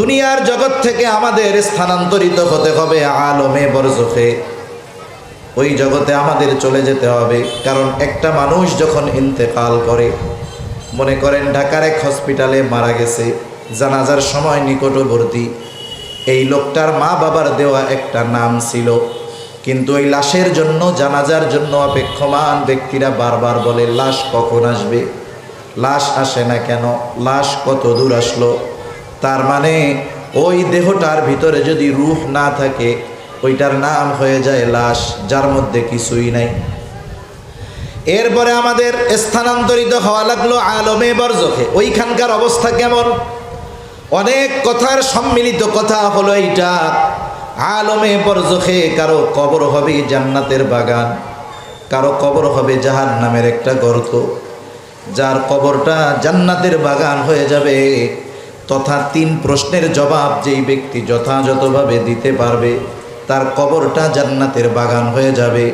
দুনিয়ার জগৎ থেকে আমাদের স্থানান্তরিত হতে হবে আলমে বরজখে। ওই জগতে আমাদের চলে যেতে হবে, কারণ একটা মানুষ যখন ইন্তেকাল করে, মনে করেন ঢাকার এক হসপিটালে মারা গেছে, জানাজার সময় নিকটবর্তী, এই লোকটার মা বাবার দেওয়া একটা নাম ছিল, কিন্তু ওই লাশের জন্য, জানাজার জন্য অপেক্ষমান ব্যক্তিরা বারবার বলে, লাশ কখন আসবে? লাশ আসে না কেন? লাশ কত দূর আসলো? তার মানে ওই দেহটার ভিতরে যদি রূহ না থাকে, ওইটার নাম হয়ে যায় লাশ, যার মধ্যে কিছুই নাই। এরপরে আমাদের স্থানান্তরিত হওয়া লাগল আলমে বরজখে। ওইখানকার অবস্থা কেমন? অনেক কথার সম্মিলিত কথা হলো এইটা। আলমে বরজখে কারও কবর হবে জান্নাতের বাগান, কারও কবর হবে জাহান নামের একটা গর্ত। যার কবরটা জান্নাতের বাগান হয়ে যাবে। তথা তিন প্রশ্নের জবাব যেই ব্যক্তি যথাযথভাবে দিতে পারবে, তার কবরটা জান্নাতের বাগান হয়ে যাবে।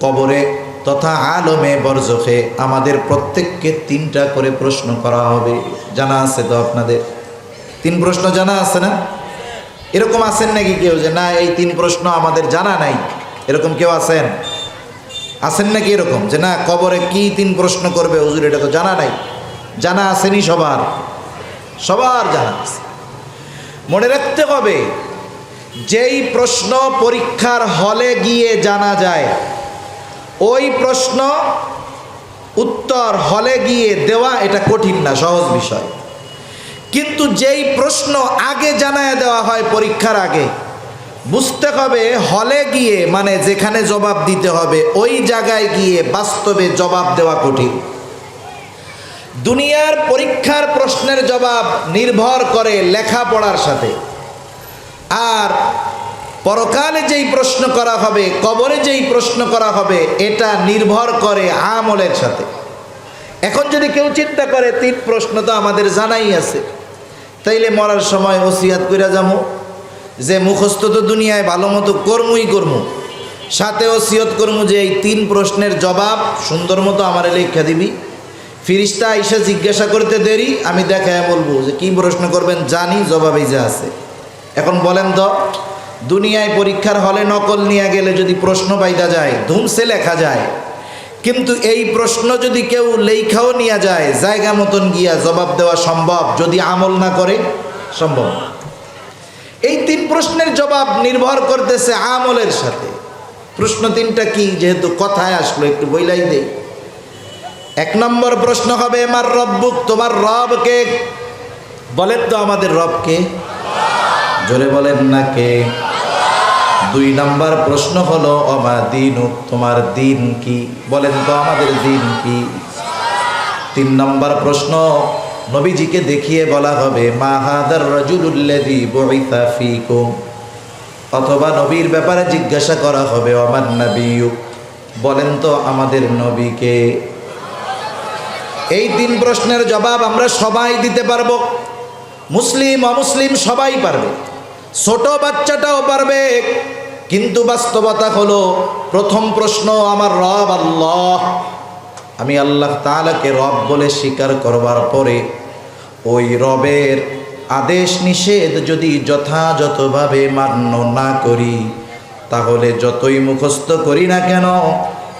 কবরে তথা আলমে বরজখে আমাদের প্রত্যেককে তিনটা করে প্রশ্ন করা হবে। জানা আছে তো আপনাদের? তিন প্রশ্ন জানা আছে না? এরকম আছেন নাকি কেউ যে, না, এই তিন প্রশ্ন আমাদের জানা নাই। এরকম কেউ আছেন? আছেন নাকি এরকম? যে, না, কবরে কি তিন প্রশ্ন করবে? হুজুর, এটা তো জানা নাই। জানা আসেনি সবার। সবার জানা মনে রাখতে হবে, যেই প্রশ্ন পরীক্ষার হলে গিয়ে জানা যায়, ওই প্রশ্ন উত্তর হলে গিয়ে দেওয়া এটা কঠিন না, সহজ বিষয়। কিন্তু যেই প্রশ্ন আগে জানায় দেওয়া হয় পরীক্ষার আগে, বুঝতে হবে হলে গিয়ে মানে যেখানে জবাব দিতে হবে, ওই জায়গায় গিয়ে বাস্তবে জবাব দেওয়া কঠিন। দুনিয়ার পরীক্ষার প্রশ্নের জবাব নির্ভর করে লেখাপড়ার সাথে। আর পরকালে যেই প্রশ্ন করা হবে, কবরে যেই প্রশ্ন করা হবে, এটা নির্ভর করে আমলের সাথে। এখন যদি কেউ চিন্তা করে, তিন প্রশ্ন তো আমাদের জানাই আছে, তাইলে মরার সময় ওসিয়াত কইরা যাব যে মুখস্থ তো দুনিয়ায় ভালো মতো কর্মই কর্ম, সাথে ওসিয়ত কর্ম যে এই তিন প্রশ্নের জবাব সুন্দর মতো আমার লেখা দিবি। ফিরিস্তা আইসা জিজ্ঞাসা করতে দেরি, আমি দেখায় বলব যে কি প্রশ্ন করবেন জানি জবাবে যা আছে। এখন বলেন তো, দুনিয়ায় পরীক্ষার হলে নকল নিয়ে গেলে যদি প্রশ্ন পাইতা যায়, ধুমসে লেখা যায়। কিন্তু এই প্রশ্ন যদি কেউ লেখাও নিয়ে যায়, জায়গা মতন গিয়া জবাব দেওয়া সম্ভব, যদি আমল না করে, সম্ভব। এই তিন প্রশ্নের জবাব নির্ভর করতেছে আমলের সাথে। প্রশ্ন তিনটা কি, যেহেতু কথায় আসলো, একটু বইলাই দেই। এক নম্বর প্রশ্ন হবে আমার রব্বুক, তোমার রবকে? বলেন তো আমাদের রবকে। জোরে বলেন না কে? দুই নম্বর প্রশ্ন হলো, অমা দিন তোমার দিন কি? বলেন তো আমাদের দিন কি? তিন নম্বর প্রশ্ন, নবীজিকে দেখিয়ে বলা হবে, মা হাদার রাজুলুল্লাযী বুইসা ফীকুম? অথবা নবীর ব্যাপারে জিজ্ঞাসা করা হবে আমার নবীয়ু বলেন তো আমাদের নবীকে। এই তিন প্রশ্নের জবাব আমরা সবাই দিতে পারব। মুসলিম, অমুসলিম সবাই পারবে। ছোট বাচ্চাটাও পারবে। কিন্তু বাস্তবতা হলো, প্রথম প্রশ্ন আমার রব আল্লাহ। আমি আল্লাহ তালাকে রব বলে স্বীকার করবার পরে ওই রবের আদেশ নিষেধ যদি যথাযথভাবে মান্য না করি, তাহলে যতই মুখস্থ করি না কেন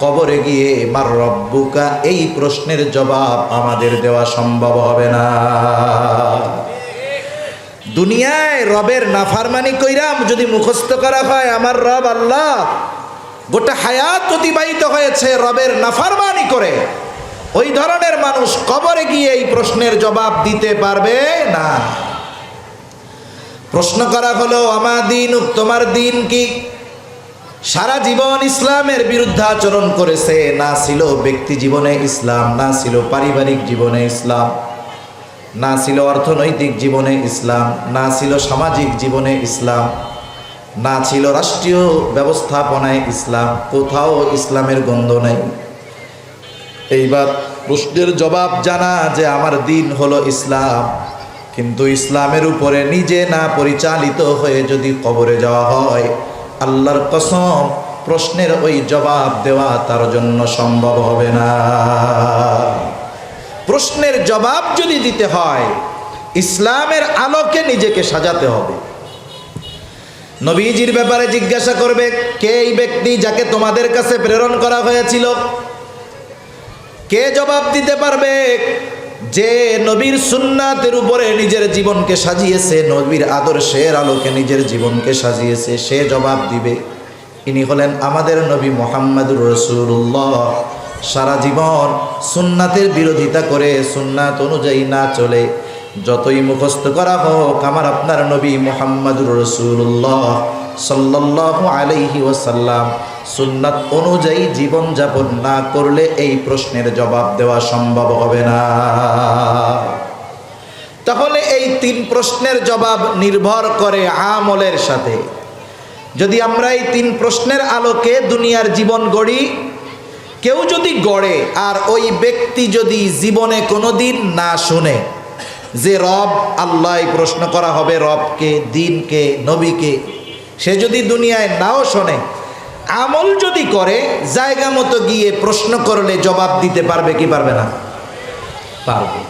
কবরে গিয়ে, মার রব্বুকা, এই প্রশ্নের জবাব আমাদের দেওয়া সম্ভব হবে না। দুনিয়ায় রবের নাফারমানি কইরাম যদি মুখস্থ করা হয়, আমার রব আল্লাহ, গোটা হায়াত অতিবাহিত হয়েছে রবের নাফারমানি করে। ওই ধরনের মানুষ কবরে গিয়ে এই প্রশ্নের জবাব দিতে পারবে না। প্রশ্ন করা হলো, আমার দিন তোমার দিন কি? সারা জীবন ইসলামের বিরুদ্ধে আচরণ করেছে, না ছিল ব্যক্তি জীবনে ইসলাম, না ছিল পারিবারিক জীবনে ইসলাম, না ছিল অর্থনৈতিক জীবনে ইসলাম, না ছিল সামাজিক জীবনে ইসলাম, না ছিল রাষ্ট্রীয় ব্যবস্থাপনায় ইসলাম, কোথাও ইসলামের গন্ধ নেই। এইবার প্রশ্নের জবাব জানা যে আমার দিন হলো ইসলাম, কিন্তু ইসলামের উপরে নিজে না পরিচালিত হয়ে যদি কবরে যাওয়া হয় আল্লাহর কসম, প্রশ্নের ওই জবাব দেওয়া তার জন্য সম্ভব হবে না। প্রশ্নের জবাব যদি দিতে হয়, ইসলামের আলোকে নিজেকে সাজাতে হবে। নবীজির ব্যাপারে জিজ্ঞাসা করবে, কে এই ব্যক্তি যাকে তোমাদের কাছে প্রেরণ করা হয়েছিল? কে জবাব দিতে পারবে? যে নবীর সুন্নাতের উপরে নিজের জীবনকে সাজিয়েছে, নবীর আদর্শের আলোকে নিজের জীবনকে সাজিয়েছে, সে জবাব দিবে। ইনি হলেন আমাদের নবী মোহাম্মদুর রসুল্লাহ। সারা জীবন সুন্নাতের বিরোধিতা করে সুন্নাত অনুযায়ী না চলে। যতই মুখস্থ করা হোক, আমার আপনার নবী মোহাম্মদুর রসুল্লাহ সাল্লাহ আলাইহি ওয়াসাল্লাম সুন্নাত অনুযায়ী জীবনযাপন না করলে এই প্রশ্নের জবাব দেওয়া সম্ভব হবে না। তাহলে এই তিন প্রশ্নের জবাব নির্ভর করে আমলের সাথে। যদি আমরা এই তিন প্রশ্নের আলোকে দুনিয়ার জীবন গড়ি, কেউ যদি গড়ে আর ওই ব্যক্তি যদি জীবনে কোনোদিন না শুনে যে রব আল্লাহ প্রশ্ন করা হবে, রবকে, দিনকে, নবীকে, সে যদি দুনিয়ায় নাও শোনে আমল যদি করে, জায়গা মতো গিয়ে প্রশ্ন করলে জবাব দিতে পারবে কি পারবে না? পারবে।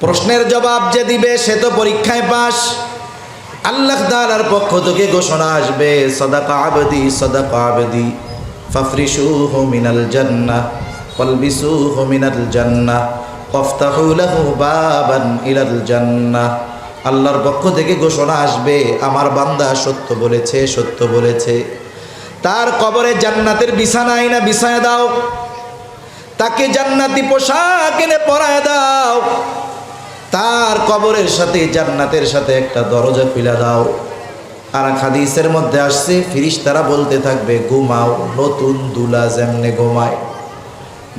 প্রশ্নের জবাব যে দিবে, সে তো পরীক্ষায় পাস আল্লাহ তাআলার পক্ষ থেকে ঘোষণা আসবে, সদাকা আবদি সদাকা আবদি। ফাফরিসুহু মিনাল জান্নাহ ওয়ালবিসুহু মিনাল জান্নাহ ওয়াফতাহু লাহু বাবান ইলাল জান্নাহ। আল্লাহর পক্ষ থেকে ঘোষণা আসবে, আমার বান্দা সত্য বলেছে সত্য বলেছে। তার কবরে জান্নাতের বিছানা আইনা বিছায় দাও। তাকে জান্নাতি পোশাক এনে পরায় দাও। তার কবরের সাথে, জান্নাতের সাথে একটা দরজা খুলে দাও। আর এক হাদিসের মধ্যে আসছে ফিরিস তারা বলতে থাকবে, ঘুমাও, নতুন দুলা যেমনে ঘুমায়।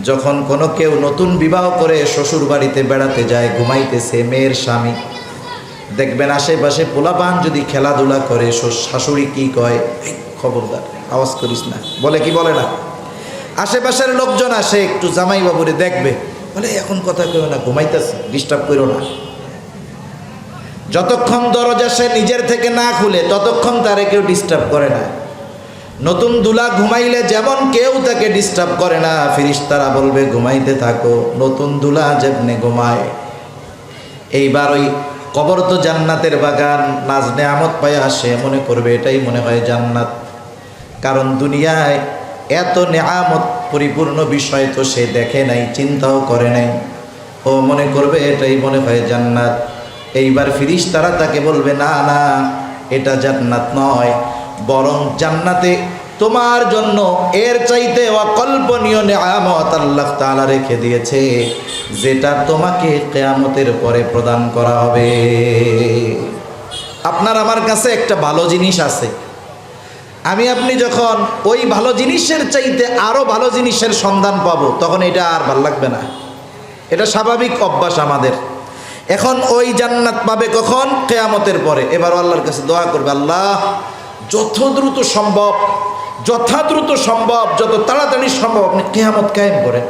যখন কোনো কেউ নতুন বিবাহ করে শ্বশুর বাড়িতে বেড়াতে যায়, ঘুমাইতেছে মেয়ের স্বামী। দেখবেন আশেপাশে পোলাপান যদি খেলাধুলা করে শাশুড়ি কি কয়? খবরদার। আওয়াজ করিস না। বলে কি বলে না? আশেপাশের লোকজন আসে, একটু জামাই বাবুরে দেখবে। বলে, এখন কথা কেউ না, ঘুমাইতেছে ডিস্টার্ব করো না। যতক্ষণ দরজা সে নিজের থেকে না খুলে, ততক্ষণ তারে কেউ ডিস্টার্ব করে না। নতুন দুলা ঘুমাইলে যেমন কেউ তাকে ডিস্টার্ব করে না ফিরিস তারা বলবে, ঘুমাইতে থাকো, নতুন দুলা যেমনি ঘুমায়। এইবার ওই কবর তো জান্নাতের বাগান, নাজনে আমত পায় আসে মনে করবে, এটাই মনে হয় জান্নাত। কারণ দুনিয়ায় এত নেয়ামত পরিপূর্ণ বিষয় তো সে দেখে নাই, চিন্তাও করে নাই। ও মনে করবে এটাই মনে হয় জান্নাত। এইবার ফিরিস তারা তাকে বলবে, না না, এটা জান্নাত নয়। বরং জান্নাতে তোমার জন্য এর চাইতে অকল্পনীয় নেয়ামত আল্লাহ তালা রেখে দিয়েছে, যেটা তোমাকে কেয়ামতের পরে প্রদান করা হবে। আপনার আমার কাছে একটা ভালো জিনিস আছে। আমি আপনি যখন ওই ভালো জিনিসের চাইতে আরও ভালো জিনিসের সন্ধান পাবো, তখন এটা আর ভালো লাগবে না। এটা স্বাভাবিক অভ্যাস আমাদের। এখন ওই জান্নাত পাবে কখন? কেয়ামতের পরে। এবার আল্লাহর কাছে দোয়া করবে, আল্লাহ, যত দ্রুত সম্ভব যথা দ্রুত সম্ভব, যত তাড়াতাড়ি সম্ভব, আপনি কেয়ামত কায়েম করেন।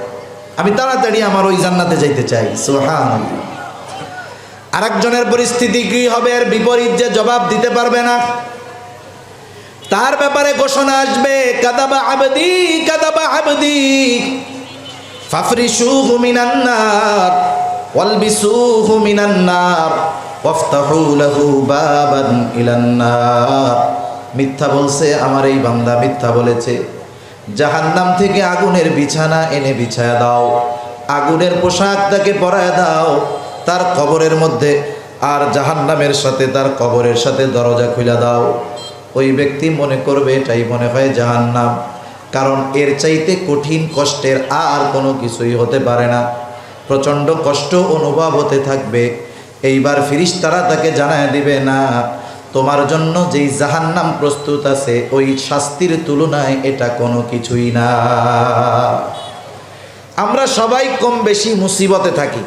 আমি তাড়াতাড়ি আমার ওই জান্নাতে যাইতে চাই। সোহান আরেকজনের পরিস্থিতি কি হবে? এর বিপরীত যে জবাব দিতে পারবে না। তার ব্যাপারে ঘোষণা আসবে, কাদাবা আবদি কাদাবা আবদি। ফাফরিশুহু মিনান নার, ওয়ালবিসুহু মিনান নার, ওয়াফতাহু লাহু বাবান ইলান নার। মিথ্যা বলছে, আমার এই বান্দা মিথ্যা বলেছে। জাহান্নাম থেকে আগুনের বিছানা এনে বিছায়া দাও। আগুনের পোশাক তাকে পরায় দাও। তার কবরের মধ্যে আর জাহান্নামের সাথে, তার কবরের সাথে দরজা খুলে দাও। ওই ব্যক্তি মনে করবে এটাই মনে হয় জাহান্নাম। কারণ এর চাইতে কঠিন কষ্টের আর কোনো কিছুই হতে পারে না। প্রচণ্ড কষ্ট অনুভব হতে থাকবে। এইবার ফিরিস্তারা তাকে জানায় দিবে, না, তোমার জন্য যেই জাহান্নাম প্রস্তুত আছে, ওই শাস্তির তুলনায় এটা কোনো কিছুই না। আমরা সবাই কম বেশি মুসিবতে থাকি।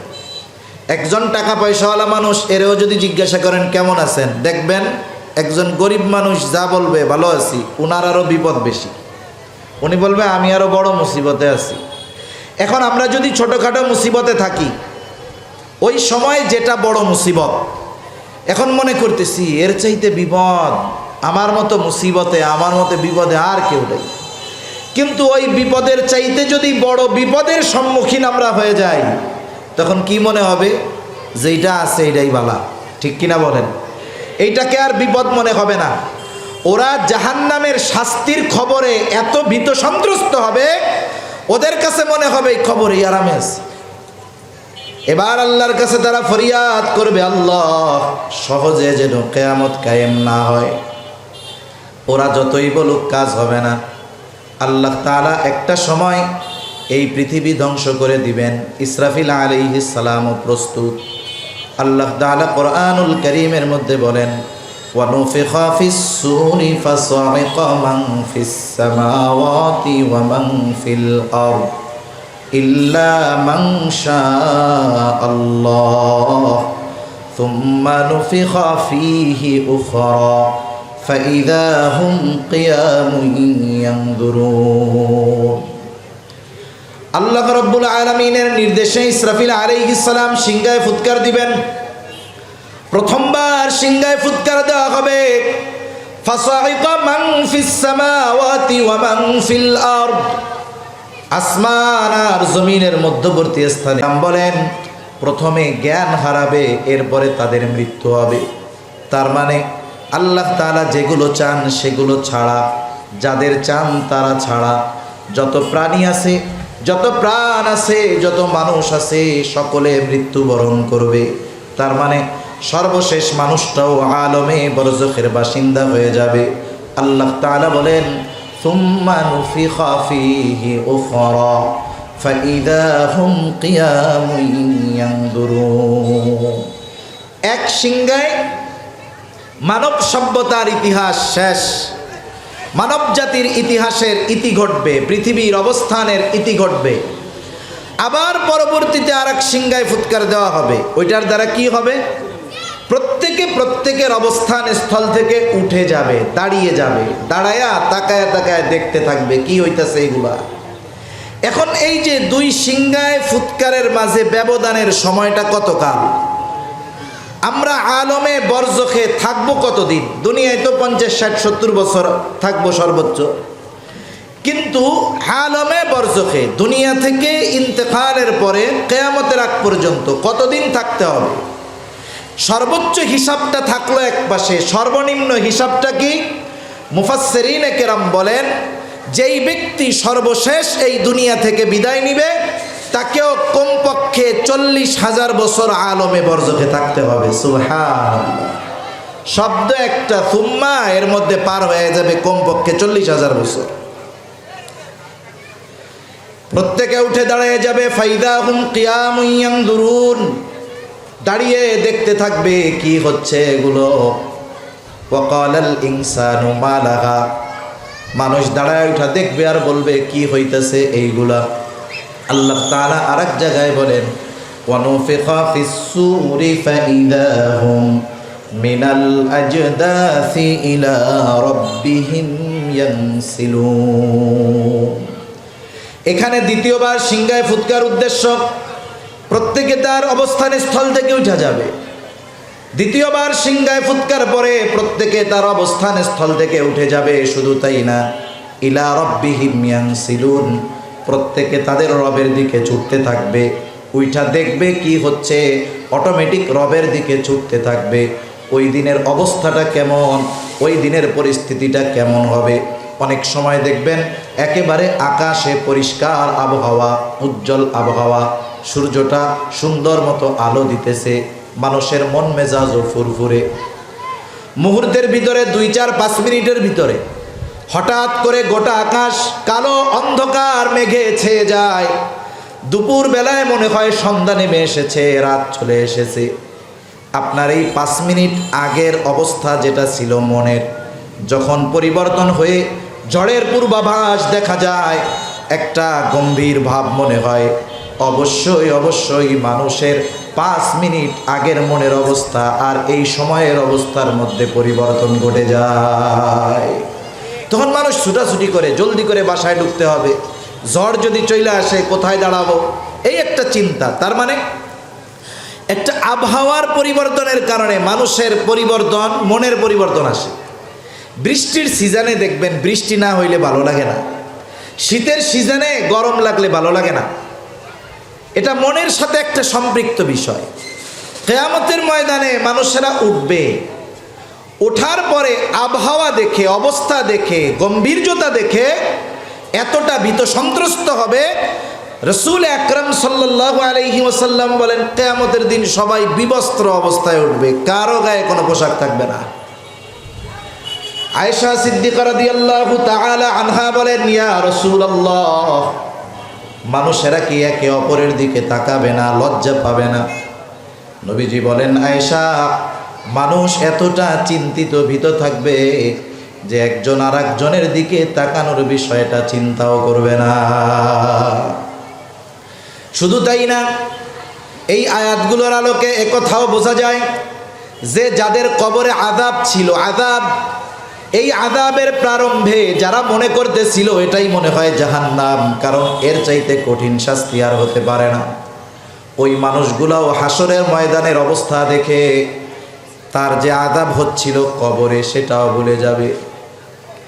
একজন টাকা পয়সাওয়ালা মানুষ, এরেও যদি জিজ্ঞাসা করেন, কেমন আছেন? দেখবেন একজন গরিব মানুষ যা বলবে, ভালো আছি। উনার আরও বিপদ বেশি। উনি বলবে, আমি আরও বড় মুসিবতে আছি। এখন আমরা যদি ছোটোখাটো মুসিবতে থাকি, ওই সময় যেটা বড় মুসিবত, এখন মনে করতেছি, এর চাইতে বিপদ, আমার মতো মুসিবতে, আমার মতো বিপদে আর কেউ নেই। কিন্তু ওই বিপদের চাইতে যদি বড় বিপদের সম্মুখীন আমরা হয়ে যাই, তখন কি মনে হবে? যেইটা আছে এইটাই বালা। ঠিক কিনা বলেন? এইটাকে আর বিপদ মনে হবে না। ওরা জাহান্নামের শাস্তির খবরে এত ভীত সন্ত্রস্ত হবে, ওদের কাছে মনে হবে এই খবরে আছে এবার আল্লাহর কাছে তারা ফরিয়াদ করবে, আল্লাহ, সহজে যেন কেয়ামত কায়েম না হয়। ওরা যতই বলুক কাজ হবে না। আল্লাহ তাআলা একটা সময় এই পৃথিবী ধ্বংস করে দিবেন। ইসরাফিল আলাইহিস সালামও প্রস্তুত। আল্লাহ তাআলা কোরআনুল করিমের মধ্যে বলেন ونفخ في السور فصعق من في السماوات ومن في الأرض إلا من شاء الله ثم نفخ فيه أخرى فإذا هم قيام ينظرون আল্লাহ রব্বুল আলমিনের নির্দেশে ইসরাফিল আলাইসালাম সিংগায় ফুৎকার দিবেন। প্রথমবার সিংগায় ফুৎকার দেওয়া হবে। আর জমিনের মধ্যবর্তী স্থানে। বলেন, প্রথমে জ্ঞান হারাবে, এরপরে তাদের মৃত্যু হবে। তার মানে আল্লাহ তালা যেগুলো চান সেগুলো ছাড়া, যাদের চান তারা ছাড়া। যত প্রাণী আছে যত প্রাণ আছে, যত মানুষ আছে, সকলে মৃত্যুবরণ করবে। তার মানে সর্বশেষ মানুষটাও আলমে বরজখের বাসিন্দা হয়ে যাবে। আল্লাহ তালা বলেন এক সিংহায় মানব সভ্যতার ইতিহাস শেষ। মানব জাতির ইতিহাসের ইতি ঘটবে, পৃথিবীর অবস্থানের ইতি ঘটবে। আবার পরবর্তীতে আর এক সিংহায় ফুৎকার দেওয়া হবে। ওইটার দ্বারা কি হবে? প্রত্যেকে প্রত্যেকের অবস্থান স্থল থেকে উঠে যাবে, দাঁড়িয়ে যাবে, দাঁড়ায়া, তাকায় তাকায় দেখতে থাকবে, কি হইতাছে এইগুলা। এখন এই যে দুই সিংহায় ফুৎকারের মাঝে ব্যবধানের সময়টা কতকাল? আমরা আলমে বরজখে থাকব কতদিন? দুনিয়ায় তো পঞ্চাশ, ষাট, সত্তর বছর থাকব সর্বোচ্চ। কিন্তু আলমে বরজখে দুনিয়া থেকে ইন্তেকালের পরে কেয়ামতের আগ পর্যন্ত কতদিন থাকতে হবে? সর্বোচ্চ হিসাবটা থাকল এক পাশে। সর্বনিম্ন হিসাবটা কি? মুফাসসেরিন কেরাম বলেন, যেই ব্যক্তি সর্বশেষ এই দুনিয়া থেকে বিদায় নিবে তাকেও কমপক্ষে চল্লিশ হাজার বছর আলমে বর্জকে থাকতে হবে সুবহান শব্দ একটা সুম্মা, এর মধ্যে পার হয়ে যাবে কমপক্ষে চল্লিশ হাজার বছর। প্রত্যেকে উঠে দাঁড়িয়ে যাবে, ফাইদা হুম কিয়াম দুরুন দাঁড়িয়ে দেখতে থাকবে কি হচ্ছে এগুলো। ইনসানু মালাহা মানুষ দাঁড়ায় উঠা দেখবে আর বলবে, কি হইতেছে এইগুলা? আল্লাহ তারা আর এক জায়গায় বলেন এখানে দ্বিতীয়বার সিংহায় ফুৎকার উদ্দেশ্য, প্রত্যেকে তার অবস্থান স্থল থেকে উঠা যাবে। দ্বিতীয়বার সিংহায় ফুৎকার পরে প্রত্যেকে তার অবস্থান স্থল থেকে উঠে যাবে, শুধু তাই না, ইলা রব্বিহিম ইয়ানসিলুন। প্রত্যেকে তাদের রবের দিকে ছুটতে থাকবে। ওইটা দেখবে কি হচ্ছে? অটোমেটিক রবের দিকে ছুটতে থাকবে। ওই দিনের অবস্থাটা কেমন? ওই দিনের পরিস্থিতিটা কেমন হবে? অনেক সময় দেখবেন, একেবারে আকাশে পরিষ্কার আবহাওয়া, উজ্জ্বল আবহাওয়া, সূর্যটা সুন্দর মতো আলো দিতেছে, মানুষের মন মেজাজও ফুরফুরে। মুহূর্তের ভিতরে দুই চার পাঁচ মিনিটের ভিতরে হঠাৎ করে গোটা আকাশ কালো অন্ধকার মেঘে ছেয়ে যায়। দুপুর বেলায় মনে হয় সন্ধ্যা নেমে এসেছে, রাত চলে এসেছে। আপনার এই পাঁচ মিনিট আগের অবস্থা যেটা ছিল মনের, যখন পরিবর্তন হয়ে ঝড়ের পূর্বাভাস দেখা যায়, একটা গম্ভীর ভাব মনে হয়। অবশ্যই অবশ্যই মানুষের পাঁচ মিনিট আগের মনের অবস্থা আর এই সময়ের অবস্থার মধ্যে পরিবর্তন ঘটে যায়। তখন মানুষ ছুটাছুটি করে, জলদি করে বাসায় ঢুকতে হবে। ঝড় যদি চলে আসে, কোথায় দাঁড়াবো? এই একটা চিন্তা। তার মানে একটা আবহাওয়ার পরিবর্তনের কারণে মানুষের পরিবর্তন, মনের পরিবর্তন আসে। বৃষ্টির সিজনে দেখবেন, বৃষ্টি না হইলে ভালো লাগে না। শীতের সিজনে গরম লাগলে ভালো লাগে না। এটা মনের সাথে একটা সম্পৃক্ত বিষয়। কেয়ামতের ময়দানে মানুষেরা উঠবে। ওঠার পরে আবহাওয়া দেখে, অবস্থা দেখে গম্ভীর্যতা দেখে এতটা ভীত সন্ত্রস্ত হবে। রসুল আকরম সাল্লাহ আলহি ওসাল্লাম বলেন, কেয়ামতের দিন সবাই বিবস্ত্র অবস্থায় উঠবে, কারও গায়ে কোনো পোশাক থাকবে না। আয়েশা সিদ্দিকা রাদিয়াল্লাহু তাআলা আনহা বলেন, ইয়া রাসূলুল্লাহ, মানুষেরা কি একে অপরের দিকে তাকাবে না, লজ্জা পাবে না? নবীজি বলেন, আয়েশা মানুষ এতটা চিন্তিত ভীত থাকবে যে একজন আর একজনের দিকে তাকানোর বিষয়টা চিন্তাও করবে না। শুধু তাই না, এই আয়াতগুলোর আলোকে একথাও বোঝা যায় যে যাদের কবরে আদাব ছিল আদাব এই আদাবের প্রারম্ভে যারা মনে করতেছিল এটাই মনে হয় জাহান্নাম, কারণ এর চাইতে কঠিন শাস্তি আর হতে পারে না। ওই মানুষগুলাও হাসরের ময়দানের অবস্থা দেখে তার যে আদাব হচ্ছিল কবরে সেটাও ভুলে যাবে।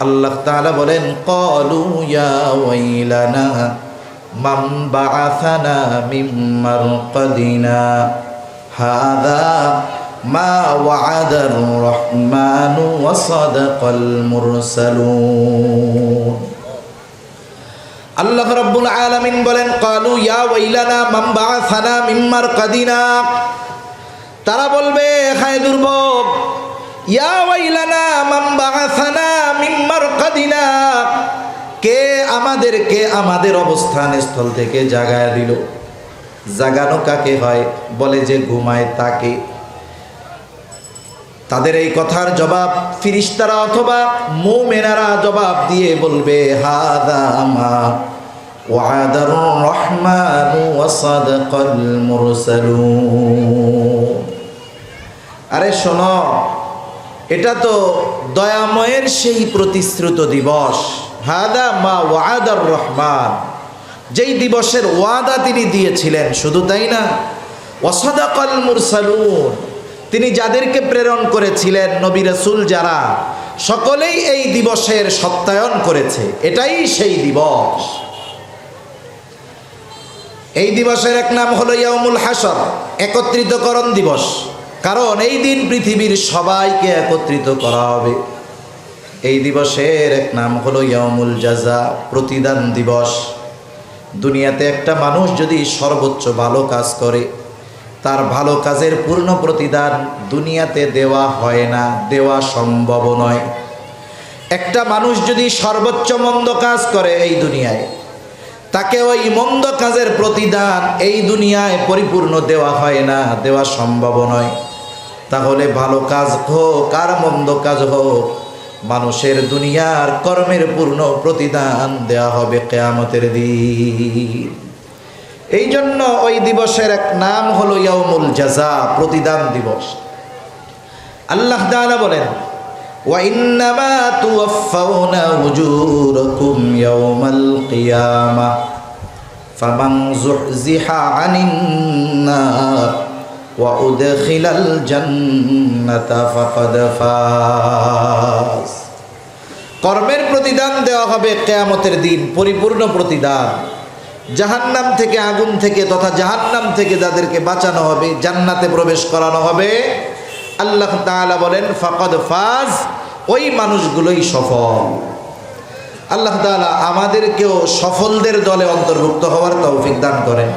আল্লাহ তাআলা বলেন, কলু ইয়া মা আল্লাহ রাব্বুল আলামিন বলেন, কালু ইয়া ওয়াইলানা মাম বাআসানা মিন মারকাদিনা তারা বলবে, হায় দুর্ভোগ কে আমাদেরকে আমাদের অবস্থান স্থল থেকে জাগায় দিল? জাগানো কাকে হয়? বলে যে ঘুমায় তাকে। তাদের এই কথার জবাব ফিরিস্তারা অথবা মোমেনারা জবাব দিয়ে বলবে হাদামা ওয়াদার রহমান ওয়াসাদাকাল মুরসালুন। আরে শোনো, এটা তো দয়াময়ের সেই প্রতিশ্রুত দিবস। হাদা মা ওয়াদার রহমান। যেই দিবসের ওয়াদা তিনি দিয়েছিলেন, শুধু তাই না? ওয়াসাদাকাল মুরসালুন। তিনি যাদেরকে প্রেরণ করেছিলেন, নবী রসুল যারা, সকলেই এই দিবসের সত্যায়ন করেছে। এটাই সেই দিবস। এই দিবসের এক নাম হলো ইয়ামুল হাসর একত্রিতকরণ দিবস। কারণ এই দিন পৃথিবীর সবাইকে একত্রিত করা হবে। এই দিবসের এক নাম হলো ইয়ামুল জাজা, প্রতিদান দিবস। দুনিয়াতে একটা মানুষ যদি সর্বোচ্চ ভালো কাজ করে, তার ভালো কাজের পূর্ণ প্রতিদান দুনিয়াতে দেওয়া হয় না, দেওয়া সম্ভব নয়। একটা মানুষ যদি সর্বোচ্চ মন্দ কাজ করে এই দুনিয়ায়, তাকে ওই মন্দ কাজের প্রতিদান এই দুনিয়ায় পরিপূর্ণ দেওয়া হয় না, দেওয়া সম্ভব নয়। তাহলে ভালো কাজ হোক আর মন্দ কাজ হোক মানুষের দুনিয়ার কর্মের পূর্ণ প্রতিদান দেওয়া হবে কেয়ামতের দিন এই জন্য ওই দিবসের এক নাম হলো ইয়ামুল জাজা প্রতিদান দিবস আল্লাহ তাআলা বলেন وإنما توفون أجوركم يوم القيامة فمن زحزح عن النار وأدخل الجنة فقد فاز কর্মের প্রতিদান দেওয়া হবে কেয়ামতের দিন পরিপূর্ণ প্রতিদান জাহান্নাম থেকে আগুন থেকে তথা জাহান্নাম থেকে যাদেরকে বাঁচানো হবে জান্নাতে প্রবেশ করানো হবে আল্লাহ তাআলা বলেন ফাকদ ফাজ ওই মানুষগুলোই সফল আল্লাহ তাআলা আমাদেরকেও সফলদের দলে অন্তর্ভুক্ত হওয়ার তৌফিক দান করেন